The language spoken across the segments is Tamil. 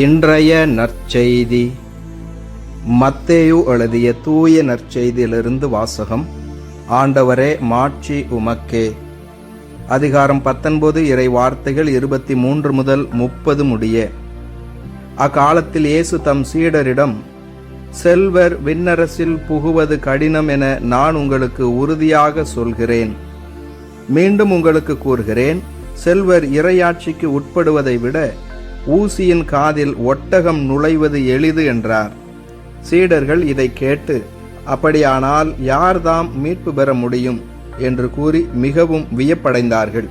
இன்றைய நற்செய்தி. மத்தேயு எழுதிய தூய நற்செய்தியிலிருந்து வாசகம் ஆண்டவரே மாட்சி உமக்கே. அதிகாரம் பத்தொன்பது இறை வார்த்தைகள் இருபத்தி மூன்று முதல் முப்பது முடிய. அக்காலத்தில் இயேசு தம் சீடரிடம் செல்வர் விண்ணரசில் புகுவது கடினம் என நான் உங்களுக்கு உறுதியாக சொல்கிறேன். மீண்டும் உங்களுக்கு கூறுகிறேன் செல்வர் இறையாட்சிக்கு உட்படுவதை விட ஊசியின் காதில் ஒட்டகம் நுழைவது எளிது என்றார். சீடர்கள் இதை கேட்டு அப்படியானால் யார்தாம் மீட்பு பெற முடியும்? என்று கூறி மிகவும் வியப்படைந்தார்கள்.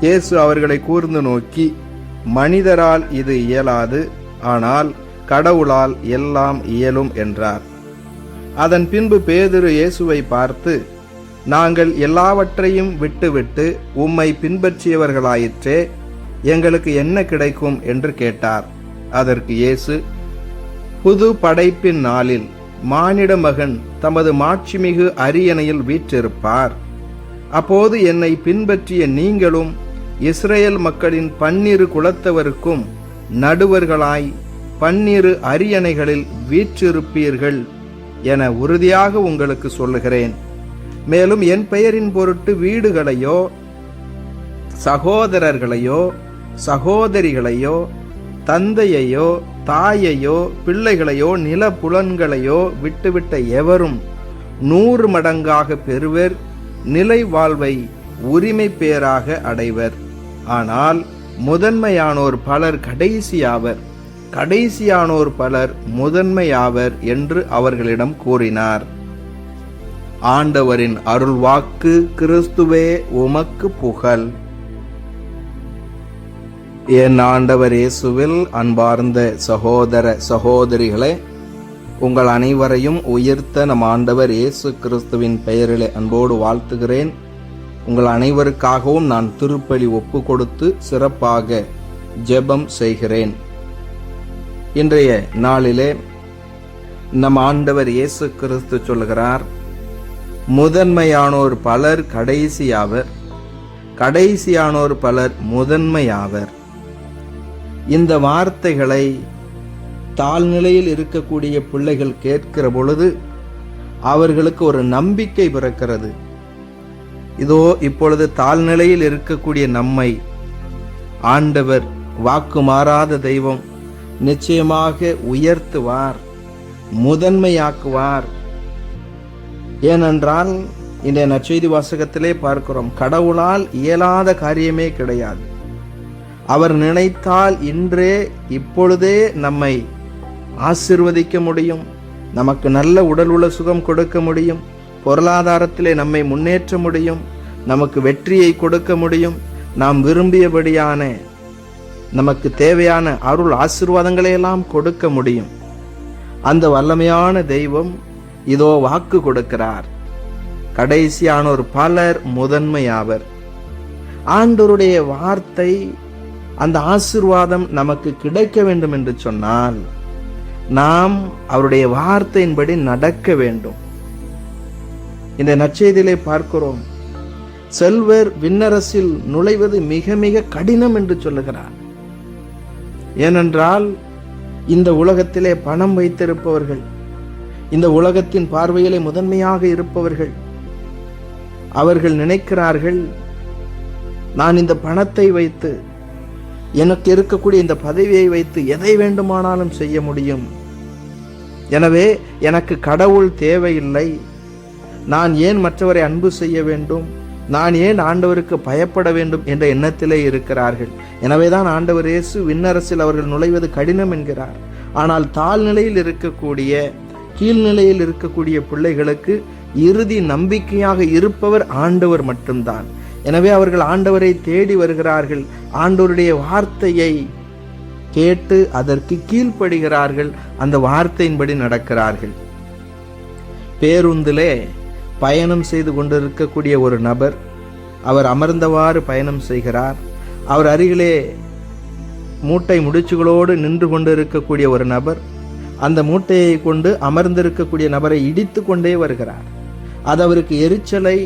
இயேசு அவர்களை கூர்ந்து நோக்கி மனிதரால் இது இயலாது ஆனால் கடவுளால் எல்லாம் இயலும் என்றார். அதன் பின்பு பேதுரு இயேசுவை பார்த்து நாங்கள் எல்லாவற்றையும் விட்டுவிட்டு உம்மை பின்பற்றியவர்களாயிற்றே எங்களுக்கு என்ன கிடைக்கும் என்று கேட்டார். அதற்கு இயேசு புது படைப்பின் நாளில் மானிட மகன் தமது மாட்சிமிகு அரியணையில் வீற்றிருப்பார். அப்போது என்னை பின்பற்றிய நீங்களும் இஸ்ரேல் மக்களின் பன்னிரு குலத்தவருக்கும் நடுவர்களாய் பன்னிரு அரியணைகளில் வீற்றிருப்பீர்கள் என உறுதியாக உங்களுக்கு சொல்லுகிறேன். மேலும் என் பெயரின் பொருட்டு வீடுகளையோ சகோதரர்களையோ சகோதரிகளையோ தந்தையையோ தாயையோ பிள்ளைகளையோ நிலப்புலன்களையோ விட்டுவிட்ட எவரும் நூறு மடங்காக பெறுவர் நிலை வாழ்வை உரிமை பேராக அடைவர். ஆனால் முதன்மையானோர் பலர் கடைசியாவர் கடைசியானோர் பலர் முதன்மையாவர் என்று அவர்களிடம் கூறினார். ஆண்டவரின் அருள்வாக்கு கிறிஸ்துவே உமக்கு புகழ். என் ஆண்டவர் இயேசுவில் அன்பார்ந்த சகோதர சகோதரிகளே உங்கள் அனைவரையும் உயிர்த்த நம் ஆண்டவர் இயேசு கிறிஸ்துவின் பெயரிலே அன்போடு வாழ்த்துகிறேன். உங்கள் அனைவருக்காகவும் நான் திருப்பலி ஒப்பு கொடுத்து சிறப்பாக ஜெபம் செய்கிறேன். இன்றைய நாளிலே நம் ஆண்டவர் இயேசு கிறிஸ்து சொல்கிறார் முதன்மையானோர் பலர் கடைசியாவர் கடைசியானோர் பலர் முதன்மையாவர். இந்த வார்த்தைகளை தாழ்நிலையில் இருக்கக்கூடிய பிள்ளைகள் கேட்கிற பொழுது அவர்களுக்கு ஒரு நம்பிக்கை பிறக்கிறது. இதோ இப்பொழுது தாழ்நிலையில் இருக்கக்கூடிய நம்மை ஆண்டவர் வாக்கு மாறாத தெய்வம் நிச்சயமாக உயர்த்துவார் முதன்மையாக்குவார். ஏனென்றால் இந்த நற்செய்தி வாசகத்திலே பார்க்கிறோம் கடவுளால் இயலாத காரியமே கிடையாது. அவர் நினைத்தால் இன்றே இப்பொழுதே நம்மை ஆசிர்வதிக்க முடியும். நமக்கு நல்ல உடல் உள்ள சுகம் கொடுக்க முடியும். பொருளாதாரத்திலே நம்மை முன்னேற்ற முடியும். நமக்கு வெற்றியை கொடுக்க முடியும். நாம் விரும்பியபடியான நமக்கு தேவையான அருள் ஆசிர்வாதங்களை எல்லாம் கொடுக்க முடியும். அந்த வல்லமையான தெய்வம் இதோ வாக்கு கொடுக்கிறார். கடைசியானோர் பலர் முதன்மையாவர். ஆண்டோருடைய வார்த்தை அந்த ஆசிர்வாதம் நமக்கு கிடைக்க வேண்டும் என்று சொன்னால் நாம் அவருடைய வார்த்தையின்படி நடக்க வேண்டும். இந்த நற்செய்தியிலே பார்க்கிறோம் செல்வர் விண்ணரசில் நுழைவது மிக மிக கடினம் என்று சொல்லுகிறார். ஏனென்றால் இந்த உலகத்திலே பணம் வைத்திருப்பவர்கள் இந்த உலகத்தின் பார்வையிலே முதன்மையாக இருப்பவர்கள் அவர்கள் நினைக்கிறார்கள் நான் இந்த பணத்தை வைத்து எனக்கு இருக்கக்கூடிய இந்த பதவியை வைத்து எதை வேண்டுமானாலும் செய்ய முடியும். எனவே எனக்கு கடவுள் தேவையில்லை. நான் ஏன் மற்றவரை அன்பு செய்ய வேண்டும்? நான் ஏன் ஆண்டவருக்கு பயப்பட வேண்டும் என்ற எண்ணத்திலே இருக்கிறார்கள். எனவேதான் ஆண்டவர் இயேசு விண்ணரசில் அவர்கள் நுழைவது கடினம் என்கிறார். ஆனால் தாழ்நிலையில் இருக்கக்கூடிய கீழ்நிலையில் இருக்கக்கூடிய பிள்ளைகளுக்கு இறுதி நம்பிக்கையாக இருப்பவர் ஆண்டவர் மட்டும்தான். எனவே அவர்கள் ஆண்டவரை தேடி வருகிறார்கள். ஆண்டவருடைய வார்த்தையை கேட்டு அதற்கு கீழ்ப்படுகிறார்கள். அந்த வார்த்தையின்படி நடக்கிறார்கள். பேருந்திலே பயணம் செய்து கொண்டிருக்கக்கூடிய ஒரு நபர் அவர் அமர்ந்தவாறு பயணம் செய்கிறார். அவர் அருகிலே மூட்டை முடிச்சுகளோடு நின்று கொண்டு இருக்கக்கூடிய ஒரு நபர் அந்த மூட்டையை கொண்டு அமர்ந்திருக்கக்கூடிய நபரை இடித்து கொண்டே வருகிறார். அது அவருக்கு எரிச்சலை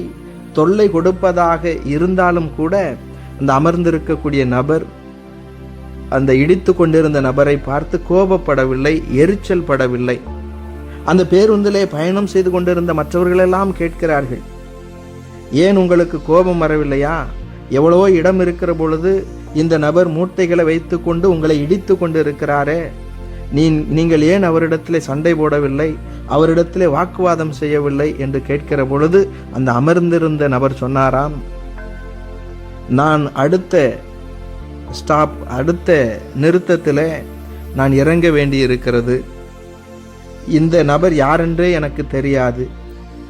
தொல்லை கொடுப்பதாக இருந்தாலும் கூட அந்த அமர்ந்திருக்கக்கூடிய நபர் அந்த இடித்து கொண்டிருந்த நபரை பார்த்து கோபப்படவில்லை எரிச்சல் படவில்லை. அந்த பேருந்திலே பயணம் செய்து கொண்டிருந்த மற்றவர்களெல்லாம் கேட்கிறார்கள் ஏன் உங்களுக்கு கோபம் வரவில்லையா? எவ்வளவோ இடம் இருக்கிற பொழுது இந்த நபர் மூட்டைகளை வைத்துக்கொண்டு உங்களை இடித்து கொண்டு இருக்கிறாரே நீ நீங்கள் ஏன் அவரிடத்திலே சண்டை போடவில்லை? அவரிடத்திலே வாக்குவாதம் செய்யவில்லை என்று கேட்கிற பொழுது அந்த அமர்ந்திருந்த நபர் சொன்னாராம் நான் அடுத்த ஸ்டாப் அடுத்த நிறுத்தத்தில் நான் இறங்க வேண்டி இருக்கிறது இந்த நபர் யாரென்றே எனக்கு தெரியாது.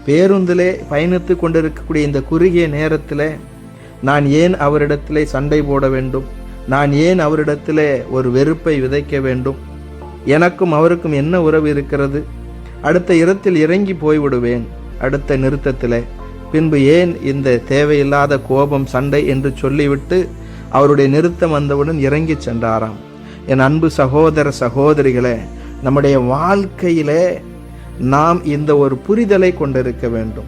பேருந்திலே பயணித்து கொண்டிருக்கக்கூடிய இந்த குறுகிய நேரத்தில் நான் ஏன் அவரிடத்திலே சண்டை போட வேண்டும்? நான் ஏன் அவரிடத்திலே ஒரு வெறுப்பை விதைக்க வேண்டும்? எனக்கும் அவருக்கும் என்ன உறவு இருக்கிறது? அடுத்த இடத்தில் இறங்கி போய்விடுவேன். அடுத்த நிறுத்தத்தில். பின்பு ஏன் இந்த தேவையில்லாத கோபம் சண்டை என்று சொல்லிவிட்டு அவருடைய நிறுத்தம் வந்தவுடன் இறங்கி சென்றாராம். என் அன்பு சகோதர சகோதரிகளே நம்முடைய வாழ்க்கையிலே நாம் இந்த ஒரு புரிதலை கொண்டிருக்க வேண்டும்.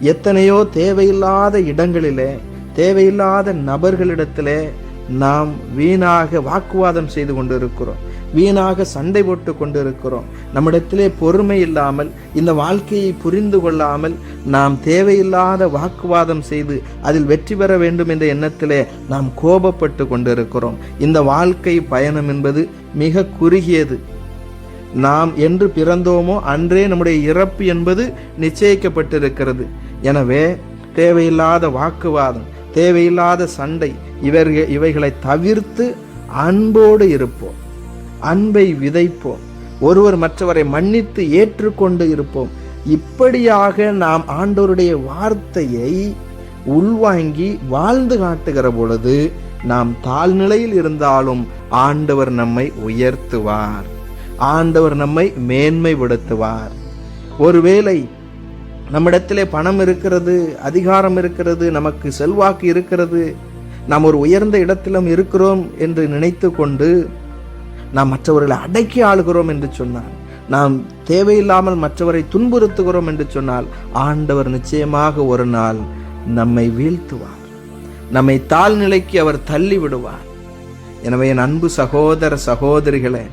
எத்தனையோ தேவையில்லாத இடங்களிலே தேவையில்லாத நபர்களிடத்திலே நாம் வீணாக வாக்குவாதம் செய்து கொண்டிருக்கிறோம். வீணாக சண்டை போட்டு கொண்டிருக்கிறோம். நம்மிடத்திலே பொறுமை இல்லாமல் இந்த வாழ்க்கையை புரிந்து கொள்ளாமல் நாம் தேவையில்லாத வாக்குவாதம் செய்து அதில் வெற்றி பெற வேண்டும் என்ற எண்ணத்திலே நாம் கோபப்பட்டு கொண்டிருக்கிறோம். இந்த வாழ்க்கை பயணம் என்பது மிக குறுகியது. நாம் என்று பிறந்தோமோ அன்றே நம்முடைய இறப்பு என்பது நிச்சயிக்கப்பட்டிருக்கிறது. எனவே தேவையில்லாத வாக்குவாதம் தேவையில்லாத சண்டை இவர்கள் இவைகளை தவிர்த்து அன்போடு இருப்போம். அன்பை விதைப்போம். ஒருவர் மற்றவரை மன்னித்து ஏற்றுக்கொண்டு இருப்போம். இப்படியாக நாம் ஆண்டவருடைய வார்த்தையை உள்வாங்கி வாழ்ந்து காட்டுகிற பொழுது நாம் தாழ்நிலையில் இருந்தாலும் ஆண்டவர் நம்மை உயர்த்துவார். ஆண்டவர் நம்மை மேன்மைப்படுத்துவார். ஒருவேளை நம்மிடத்திலே பணம் இருக்கிறது அதிகாரம் இருக்கிறது நமக்கு செல்வாக்கு இருக்கிறது நாம் ஒரு உயர்ந்த இடத்திலும் இருக்கிறோம் என்று நினைத்து கொண்டு நாம் மற்றவர்களை அடக்கி ஆளுகிறோம் என்று சொன்னார் நாம் தேவையில்லாமல் மற்றவரை துன்புறுத்துகிறோம் என்று சொன்னால் ஆண்டவர் நிச்சயமாக ஒரு நாள் நம்மை வீழ்த்துவார். நம்மை தாழ்நிலைக்கு அவர் தள்ளி விடுவார் எனவே என் அன்பு சகோதர சகோதரிகளே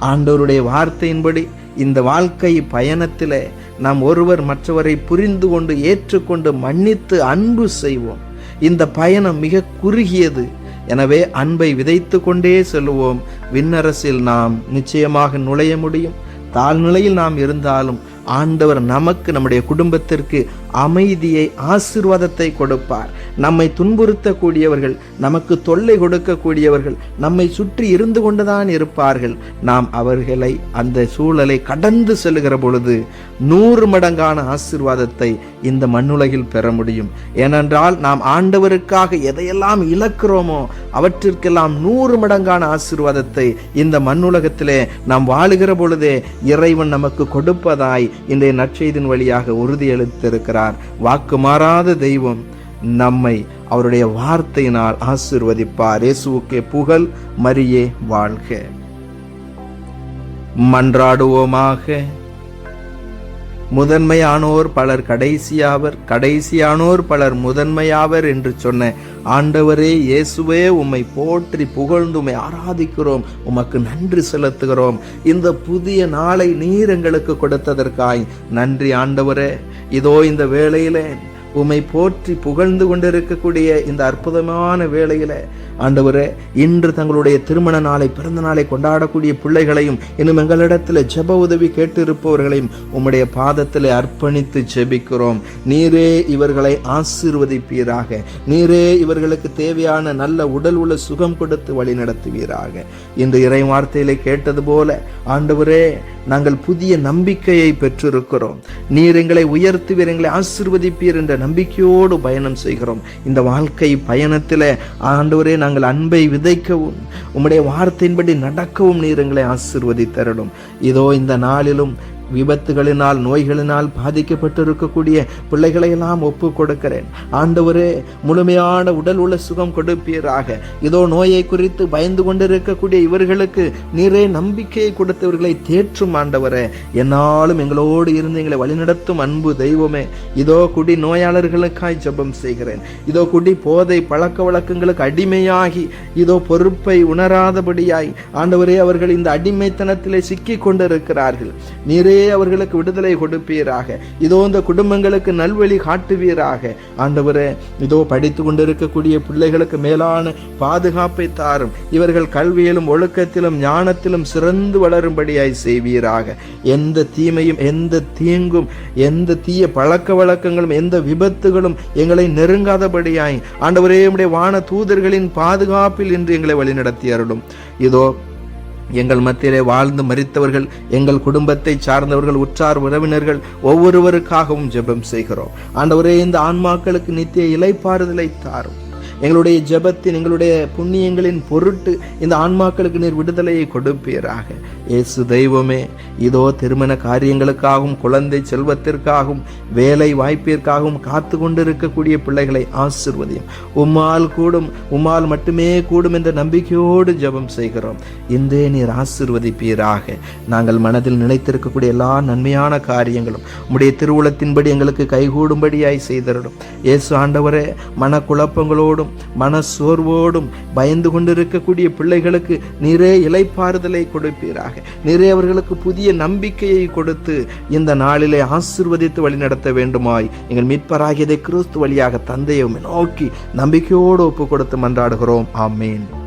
ஆண்டவருடைய வார்த்தையின்படி இந்த வாழ்க்கை பயணத்தில் நாம் ஒருவர் மற்றவரை புரிந்து கொண்டு ஏற்றுக்கொண்டு மன்னித்து அன்பு செய்வோம். இந்த பயணம் மிக குறுகியது. எனவே அன்பை விதைத்து கொண்டே செல்லுவோம் விண்ணரசில் நாம் நிச்சயமாக நுழைய முடியும். தாழ்நிலையில் நாம் இருந்தாலும் ஆண்டவர் நமக்கு நம்முடைய குடும்பத்திற்கு அமைதியை ஆசிர்வாதத்தை கொடுப்பார். நம்மை துன்புறுத்தக்கூடியவர்கள் நமக்கு தொல்லை கொடுக்கக்கூடியவர்கள் நம்மை சுற்றி இருந்து கொண்டுதான் இருப்பார்கள். நாம் அவர்களை அந்த சூழலை கடந்து செல்கிற பொழுது நூறு மடங்கான ஆசிர்வாதத்தை இந்த மண்ணுலகில் பெற முடியும். ஏனென்றால் நாம் ஆண்டவருக்காக எதையெல்லாம் இழக்கிறோமோ அவற்றிற்கெல்லாம் நூறு மடங்கான ஆசிர்வாதத்தை இந்த மண்ணுலகத்திலே நாம் வாழுகிற பொழுதே இறைவன் நமக்கு கொடுப்பதாய் இன்றைய நற்செய்தின் வழியாக உறுதியளித்திருக்கிறார். வாக்கு மாறாத தெய்வம் நம்மை அவருடைய வார்த்தையினால் ஆசிர்வதிப்பார். இயேசுவுக்கே புகழ் மரியே வாழ்க. மன்றாடுவோமாக. முதன்மையானோர் பலர் கடைசியாவர் கடைசியானோர் பலர் முதன்மையாவர் என்று சொன்ன ஆண்டவரே இயேசுவே உம்மை போற்றி புகழ்ந்து உம்மை ஆராதிக்கிறோம். உமக்கு நன்றி செலுத்துகிறோம். இந்த புதிய நாளை நீர் எங்களுக்கு கொடுத்ததற்காய் நன்றி ஆண்டவரே. இதோ இந்த வேளையில உம்மை போற்றி புகழ்ந்து கொண்டிருக்கக்கூடிய இந்த அற்புதமான வேளையில ஆண்டவரே இன்று தங்களுடைய திருமண நாளை பிறந்த நாளை கொண்டாடக்கூடிய பிள்ளைகளையும் இன்னும் எங்களிடத்தில் ஜெப உதவி கேட்டு இருப்பவர்களையும் உம்முடைய பாதத்தில் அர்ப்பணித்து ஜெபிக்கிறோம். நீரே இவர்களை ஆசீர்வதிப்பீராக. நீரே இவர்களுக்கு தேவையான நல்ல உடல் உள்ள சுகம் கொடுத்து வழி நடத்துவீராக. இன்று இறை வார்த்தையிலே கேட்டது போல ஆண்டவரே நாங்கள் புதிய நம்பிக்கையை பெற்றிருக்கிறோம். நீர் எங்களை உயர்த்துவீர் எங்களை ஆசிர்வதிப்பீர் என்ற நம்பிக்கையோடு பயணம் செய்கிறோம். இந்த வாழ்க்கை பயணத்தில் ஆண்டவரே நாங்கள் அன்பை விதைக்கவும் உம்முடைய வார்த்தையின்படி நடக்கவும் நீர் எங்களை ஆசிர்வதித்தரணும். இதோ இந்த நாளிலும் விபத்துகளினால் நோய்களினால் பாதிக்கப்பட்டிருக்கக்கூடிய பிள்ளைகளை எல்லாம் ஒப்பு கொடுக்கிறேன் ஆண்டவரே முழுமையான உடல் உள்ள சுகம் கொடுப்பீராக. இதோ நோயை குறித்து பயந்து கொண்டிருக்கக்கூடிய இவர்களுக்கு நீரே நம்பிக்கையை கொடுத்தவர்களை தேற்றும் ஆண்டவரே. என்னாலும் எங்களோடு இருந்து எங்களை வழிநடத்தும் அன்பு தெய்வமே. இதோ குடி நோயாளர்களுக்காய் ஜெபம் செய்கிறேன். இதோ குடி போதை பழக்க வழக்கங்களுக்கு அடிமையாகி இதோ பொறுப்பை உணராதபடியாய் ஆண்டவரே அவர்கள் இந்த அடிமைத்தனத்திலே சிக்கி கொண்டிருக்கிறார்கள். நீரே அவர்களுக்கு விடுதலை கொடுப்பீராக. இதோ இந்த குடும்பங்களுக்கு நல்வழி காட்டுவீராக. ஆண்டவரே இதோ படித்து கொண்டிருக்கக்கூடிய பிள்ளைகளுக்கு மேலான பாதுகாப்பை தாரும். இவர்கள் கல்வியிலும் ஒழுக்கத்திலும் ஞானத்திலும் சிறந்து வளரும்படியாய் செய்வீராக. எந்த தீமையும் எந்த தீங்கும் எந்த தீய பழக்க வழக்கங்களும் எந்த விபத்துகளும் எங்களை நெருங்காதபடியாய். ஆண்டவரே உம்முடைய வான தூதர்களின் பாதுகாப்பில் இன்று எங்களை வழிநடத்தி அருளும். இதோ எங்கள் மத்தியிலே வாழ்ந்து மறித்தவர்கள் எங்கள் குடும்பத்தை சார்ந்தவர்கள் உற்றார் உறவினர்கள் ஒவ்வொருவருக்காகவும் ஜெபம் செய்கிறோம். ஆண்டவரே இந்த ஆன்மாக்களுக்கு நித்திய இலைப்பாறுதலை தாரும். எங்களுடைய ஜபத்தின் எங்களுடைய புண்ணியங்களின் பொருட்டு இந்த ஆன்மாக்களுக்கு நீர் விடுதலையை கொடுப்பீராக. இயேசு தெய்வமே இதோ திருமண காரியங்களுக்காகவும் குழந்தை செல்வத்திற்காகவும் வேலை வாய்ப்பிற்காகவும் காத்து கொண்டிருக்கக்கூடிய பிள்ளைகளை ஆசிர்வதியும். உம்மால் கூடும் உம்மால் மட்டுமே கூடும் என்ற நம்பிக்கையோடு ஜெபம் செய்கிறோம். இன்றே நீர் ஆசிர்வதிப்பீராக. நாங்கள் மனதில் நினைத்திருக்கக்கூடிய எல்லா நன்மையான காரியங்களும் உம்முடைய திருவுளத்தின்படி எங்களுக்கு கைகூடும்படியாய் செய்திருடும் இயேசு ஆண்டவரே மனக்குழப்பங்களோடும் மன சோர்வோடும் பயந்து கொண்டிருக்கக்கூடிய பிள்ளைகளுக்கு நிறைய இலைப்பாறுதலை கொடுப்பீராக. நிறைய அவர்களுக்கு புதிய நம்பிக்கையை கொடுத்து இந்த நாளிலே ஆசிர்வதித்து வழிநடத்த வேண்டுமாய் எங்கள் மீட்பராகியதை கிறிஸ்து வழியாக தந்தையை நோக்கி நம்பிக்கையோடு ஒப்பு கொடுத்து மன்றாடுகிறோம். ஆமேன்.